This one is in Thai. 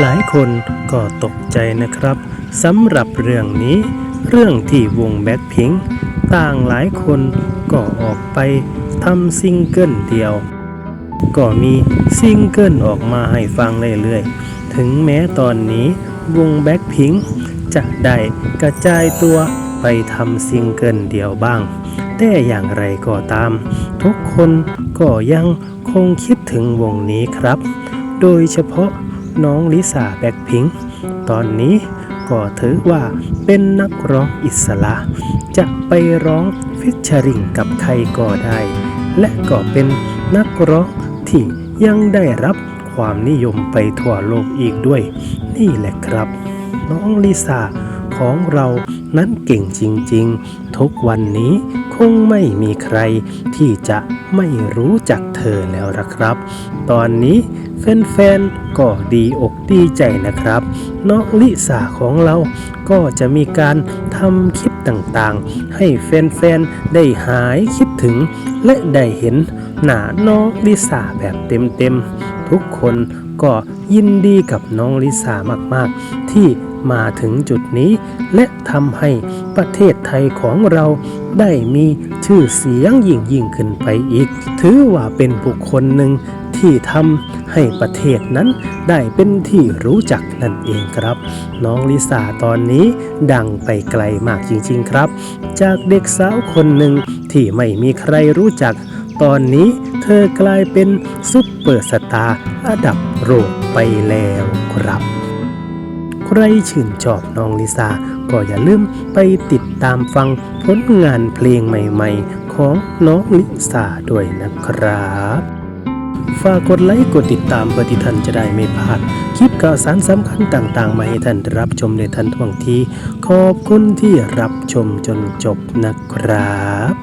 หลายคนก็ตกใจนะครับสำหรับเรื่องนี้ เรื่องที่วงแบ็คพิงค์ต่างหลายคนก็ออกไปทำซิงเกิลเดียว ก็มีซิงเกิลออกมาให้ฟังเรื่อยๆ ถึงแม้ตอนนี้วงแบ็คพิงค์จะได้กระจายตัวไปทำซิงเกิลเดียวบ้าง แต่อย่างไรก็ตาม ทุกคนก็ยังคงคิดถึงวงนี้ครับ โดยเฉพาะ น้องลิซ่าแบ็คพิงตอนนี้ก็ถือว่าเป็นนักร้องอิสระ จะไปร้องฟิชเชอริงกับใครก็ได้ และก็เป็นนักร้องที่ยังได้รับความนิยมไปทั่วโลกอีกด้วย นี่แหละครับ น้องลิซ่าของเรานั้นเก่งจริงๆ ทุกวันนี้คงไม่มีใครที่จะไม่รู้จักเธอแล้วละครับ ตอนนี้ แฟนๆ ก็ดีอกดีใจนะครับ น้องลิสาของเราก็จะมีการทำคลิปต่างๆ ให้แฟนๆ ได้หายคิดถึง และได้เห็นหน้าน้องลิสาแบบเต็มๆ ทุกคนก็ยินดีกับน้องลิซ่ามากๆ ที่มาถึงจุดนี้ และทำให้ประเทศไทยของเราได้มีชื่อเสียงยิ่งยิ่งขึ้นไปอีก ถือว่าเป็นบุคคลหนึ่งที่ทำให้ประเทศนั้นได้เป็นที่รู้จักนั่นเองครับ น้องลิซ่าตอนนี้ดังไปไกลมากจริงๆครับ จากเด็กสาวคนหนึ่งที่ไม่มีใครรู้จัก ตอนนี้เธอกลายเป็นซุปเปอร์สตาร์ระดับโลกไปแล้วครับ ใครชื่นชอบน้องลิซาก็อย่าลืมไปติดตามฟังผลงานเพลงใหม่ๆ ของน้องลิซาด้วยนะครับฝากกดไลค์กดติดตามเพื่อที่ท่านจะได้ไม่พลาด คลิปข่าวสารสำคัญต่างๆ มาให้ท่านรับชมในทันท่วงที ขอบคุณที่รับชมจนจบนะครับ